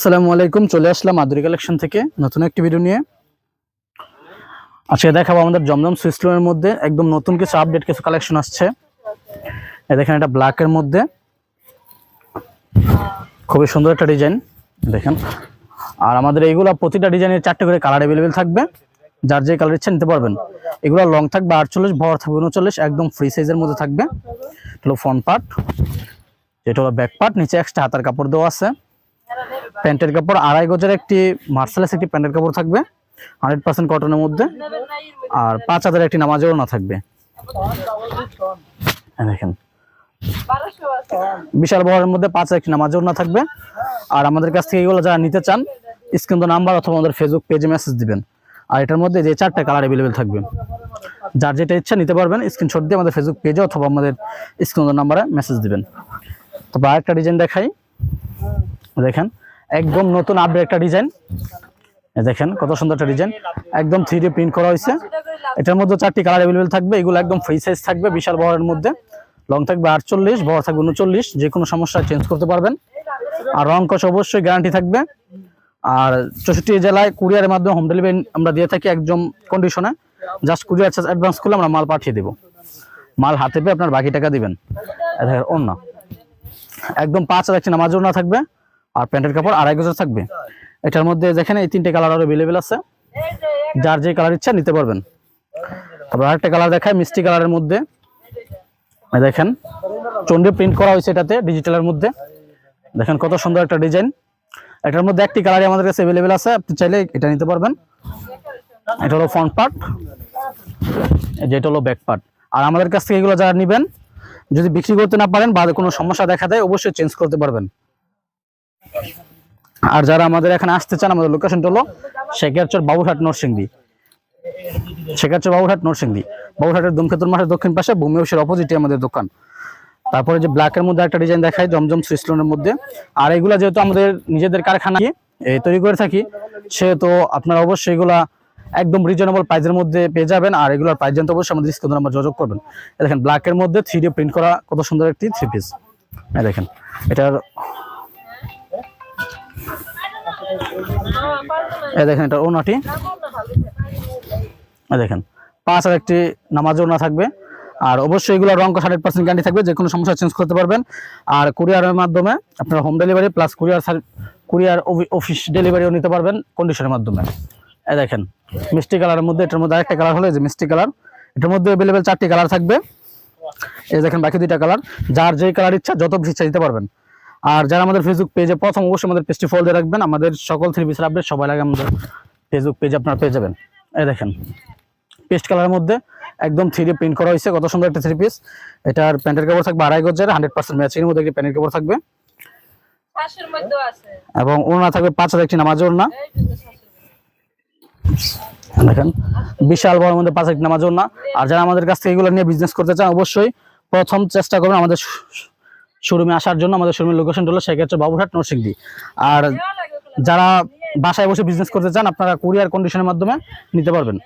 আসসালামু আলাইকুম, চলে আসলাম মাধুরী কালেকশন থেকে নতুন একটি ভিডিও নিয়ে। আজকে দেখাবো আমাদের জমজম সুইসলোনের মধ্যে একদম নতুন কিছু আপডেট কিছু কালেকশন আসছে। দেখেন, এটা ব্ল্যাকের মধ্যে। খুবই সুন্দর একটা ডিজাইন দেখেন। আর আমাদের এইগুলো প্রতিটা ডিজাইনের চারটে করে কালার অ্যাভেলেবেল থাকবে। যার যে কালার ইচ্ছা নিতে পারবেন। এগুলো লং থাকবে আটচল্লিশ ভর থাকবে উনচল্লিশ, একদম ফ্রি সাইজের মধ্যে থাকবে। হলো ফ্রন্ট পার্ট যেটা হলো ব্যাক পার্ট নিচে এক্সট্রা হাতার কাপড় দেওয়া আছে। প্যান্টের কাপড়, আড়াই গজের একটি মার্সেলাস একটি প্যান্টের কাপড় থাকবে হান্ড্রেড পার্সেন্ট কটনের মধ্যে। আর পাঁচ হাজার একটি নামাজেও না থাকবে। দেখেন। বিশাল বহরের মধ্যে পাঁচ হাজার একটি নামাজেও না থাকবে। আর আমাদের কাছ থেকে এগুলো যারা নিতে চান, স্ক্রিন নাম্বার অথবা আমাদের ফেসবুক পেজে মেসেজ দিবেন। আর এটার মধ্যে যে চারটা কালার অ্যাভেলেবেল থাকবে। যার যেটা ইচ্ছা নিতে পারবেন স্ক্রিনশট দিয়ে আমাদের ফেসবুক পেজে অথবা আমাদের স্ক্রিন নাম্বারে মেসেজ দিবেন। তারপর আরেকটা ডিজাইন দেখাই। দেখেন একদম নতুন আপডেট একটা ডিজাইন দেখেন, কত সুন্দর একটা ডিজাইন একদম থ্রি প্রিন্ট করা হয়েছে। এটার মধ্যে চারটি কালার অ্যাভেলেবেল থাকবে। এগুলো একদম ফ্রি সাইজ থাকবে, বিশাল বহরের মধ্যে। লং থাকবে আটচল্লিশ বহর থাকবে উনচল্লিশ। যে কোনো সমস্যা চেঞ্জ করতে পারবেন। আর রং কষ অবশ্যই গ্যারান্টি থাকবে। আর চৌষট্টি জেলায় কুরিয়ারের মাধ্যমে হোম ডেলিভারি আমরা দিয়ে থাকি একদম কন্ডিশনে জাস্ট কুরিয়ার চার্জ অ্যাডভান্স করলে আমরা মাল পাঠিয়ে দেবো। মাল হাতে পেয়ে আপনার বাকি টাকা দিবেন। অন্য একদম পাঁচ হাজার একটি নামাজ না থাকবে। আর প্যান্টের কাপড় আড়াই গজের থাকবে। এটার মধ্যে দেখেন এই তিনটে কালার আরও অ্যাভেলেবেল আছে। যার যে কালার ইচ্ছা নিতে পারবেন। তারপর আরেকটা কালার দেখায় মিষ্টি কালারের মধ্যে। দেখেন চন্ডী প্রিন্ট করা হয়েছে এটাতে ডিজিটালের মধ্যে। দেখেন কত সুন্দর একটা ডিজাইন এটার মধ্যে একটি কালারই আমাদের কাছে অ্যাভেলেবেল আছে। আপনি চাইলে এটা নিতে পারবেন। এটা হলো ফ্রন্ট পার্ট যেটা হলো ব্যাক পার্ট আর আমাদের কাছ থেকে এগুলো যারা নেবেন, যদি বিক্রি করতে না পারেন বা কোনো সমস্যা দেখা দেয়, অবশ্যই চেঞ্জ করতে পারবেন। আর যারা আমাদের এখানে আসতে চান, আমাদের লোকেশনটা হলো শেখারচর বাবুরহাট নরসিংদী। শেখারচর বাবুরহাট নরসিংদী। বাবুরহাটের দমখেতুর মাঠের দক্ষিণ পাশে ভূমি অফিসের অপোজিটে আমাদের দোকান। তারপরে যে ব্ল্যাকের মধ্যে একটা ডিজাইন দেখায় জমজম সুইসলোনের মধ্যে। আর এগুলা যেহেতু আমাদের নিজেদের কারখানায় তৈরি করে থাকি, সেহেতু আপনারা অবশ্যই এগুলা একদম রিজনেবল প্রাইজের মধ্যে পেয়ে যাবেন। আর এগুলোর প্রাইস জানতে অবশ্যই আমাদের স্ক্রিনে নাম্বার যোগাযোগ করবেন। দেখেন ব্ল্যাকের মধ্যে থ্রি প্রিন্ট করা কত সুন্দর একটি থ্রি পিস দেখেন, এটার দেখেন এটা ওনাটি দেখেন, পাঁচ আর একটি নামাজও ওনা থাকবে। আর অবশ্যই এগুলো রঙ হান্ড্রেড পার্সেন্ট গ্যারান্টি থাকবে, যে কোনো সমস্যা চেঞ্জ করতে পারবেন। আর কুরিয়ারের মাধ্যমে আপনারা home delivery plus courier courier office ডেলিভারিও নিতে পারবেন কন্ডিশনের মাধ্যমে। এই দেখেন, মিষ্টি কালারের মধ্যে এটার মধ্যে আরেকটা কালার হলো যে মিষ্টি কালার এটার মধ্যে অ্যাভেলেবেল চারটি কালার থাকবে। এই দেখেন বাকি দুইটা কালার যার যেই কালার ইচ্ছা যত পিস ইচ্ছা দিতে পারবেন। আর যারা আমাদের ফেসবুক পেজে প্রথম অবশ্যই আমাদের পেজটি ফলো দিয়ে রাখবেন। আমাদের সকল থ্রি পিসের আপডেট সবাই লাগে আমাদের ফেসবুক পেজে আপনারা পেয়ে যাবেন। এই দেখেন পেস্ট কালারের মধ্যে একদম থ্রি প্রিন্ট করা হয়েছে। কত সুন্দর একটা থ্রি পিস এটার প্যান্টের কাপড় থাকবে আড়াই গজের হান্ড্রেড পার্সেন্ট ম্যাচিংয়ের মধ্যে একটি প্যান্টের কাপড় থাকবে। এবং ওড়না থাকবে পাঁচ হাজার একটি নামাজ ওড়না। দেখেন বিশাল বড় মধ্যে পাঁচ একটি নামাজ ওড়না। আর যারা আমাদের কাছ থেকে এগুলো নিয়ে বিজনেস করতে চান অবশ্যই প্রথম চেষ্টা করবেন আমাদের শোরুমে আসার জন্য আমাদের শোরুমের লোকেশন হলো সেক্ষেত্রে বাবুরহাট নরসিংদী আর। যারা বাসায় বসে বিজনেস করতে চান আপনারা কুরিয়ার কন্ডিশনের মাধ্যমে নিতে পারবেন